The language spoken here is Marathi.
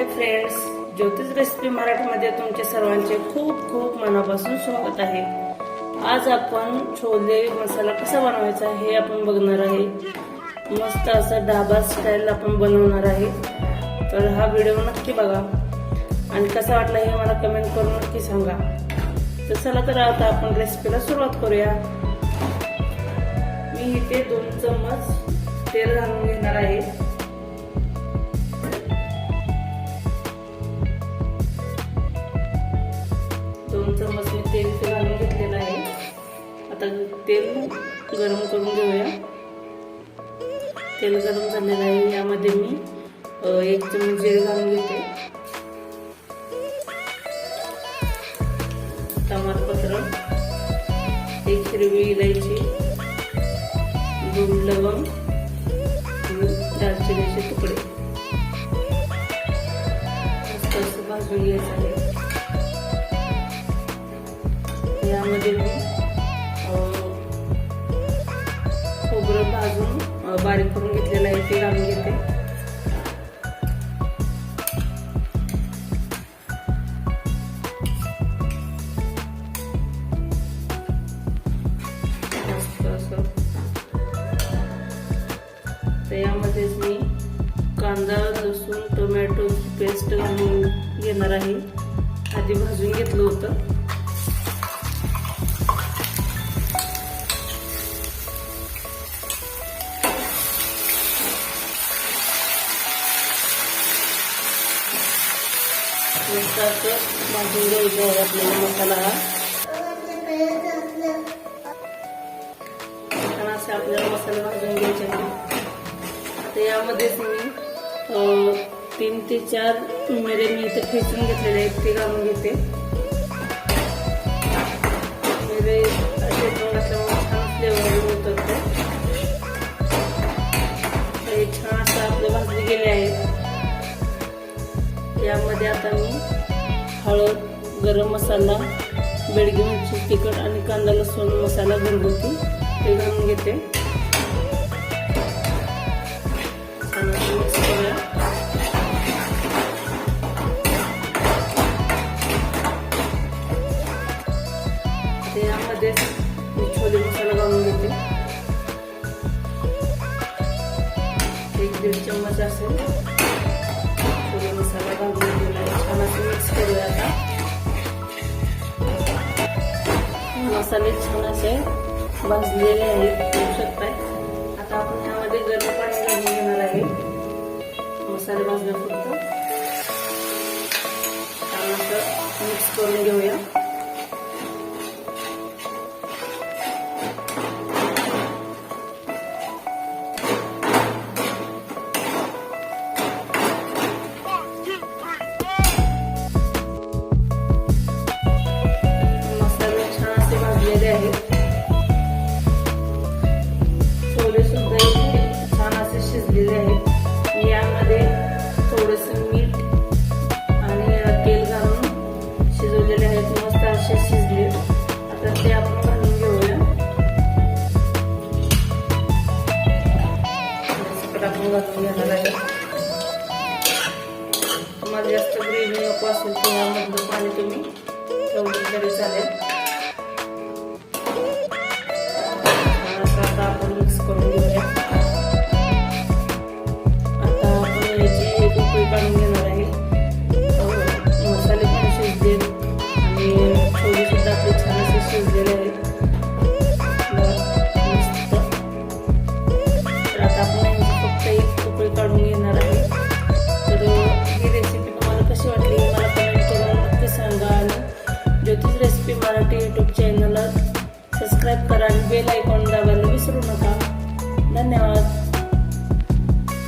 हाय फ्रेंड्स ज्योतिष रेसिपी मराठीमध्ये तुमचे सर्वांचे खूप खूप मनापासून स्वागत आहे. आज आपण छोले मसाला कसा बनवायचा हे आपण बघणार आहे. मस्त असा डाबा स्टाईल आपण बनवणार आहे. तर हा व्हिडिओ नक्की बघा. आणि कसा वाटला हे मला कमेंट करून नक्की सांगा. तर चला तर आता आपण रेसिपीला सुरुवात करूया. मी इथे दोन चम्मच तेल घालून घेणार आहे. आता तेल गरम करून घेऊया. तेल गरम झालेलं आहे. यामध्ये मी एक चमच जिरे घालून घेते. तमालपत्र एक हिरवी इलायची दोन लवंग दालचिनीचे तुकडे. मस्त असं भाजून घ्यायचं आहे. यामध्ये मी बारीक करून घेतलेलं आहे ते घालून घेते. असं. तर यामध्येच मी कांदा लसूण टोमॅटोची पेस्ट घालून घेणार आहे. आधी भाजून घेतलं होतं. मस्त भाजून घ्यायचं आहे आपल्याला मसाला हा. छान असे आपल्याला मसाला भाजून घ्यायचे आता यामध्येच मी तीन ते चार मिरे मी इथे खेचून घेतलेले आहेत ते घालून घेते. यामध्ये आता मी हळद गरम मसाला बेडगी मिरची तिखट आणि कांदा लसूण मसाला घरगुती ते घालून घेते. मिक्स करूया. ते यामध्ये मी छोले मसाला घालून घेते. एक दीड चम्मच असेल. मसाले छान असे. भाजलेले आहेत होऊ शकताय. आता आपण त्यामध्ये गरम पाणी घालून घेणार आहे. मसाले भाजण्यापुरतं. छान असं मिक्स करून घेऊया. जास्त ग्रेव्ही नको असेल तर पाणी तुम्ही ठेवलं तरी चालेल. रेसिपी मराठी यूट्यूब चॅनलला सबस्क्राईब करा आणि बेल आयकॉन दाबायला विसरू नका. धन्यवाद.